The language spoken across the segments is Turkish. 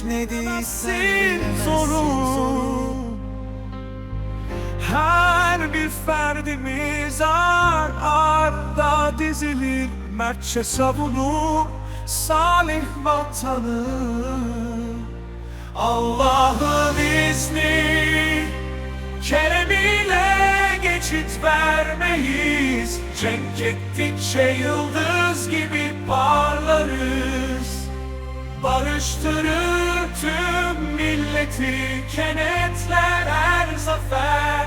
geçmediysen zorun Her bir ferdimiz ar arda dizilir. Mertçe savunur salih vatanı. Allah'ın izni Keremiyle geçit vermeyiz. Cenk ettikçe yıldız gibi parlarız. Barıştırır tüm milleti Kenetler her zafer.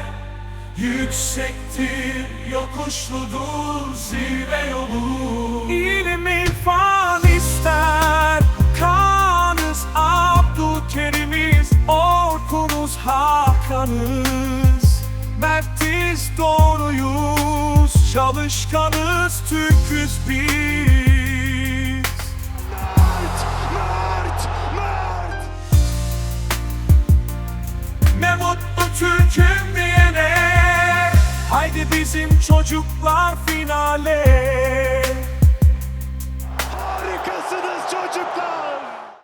Yüksektir, yokuşludur zirve yolu. İlim irfan ister Kanız Abdülkerim'iz Orkunuz Hakan'ız. Mertiz doğruyuz Çalışkanız Türk'üz biz Ne mutlu Türk'üm diyene Haydi bizim çocuklar finale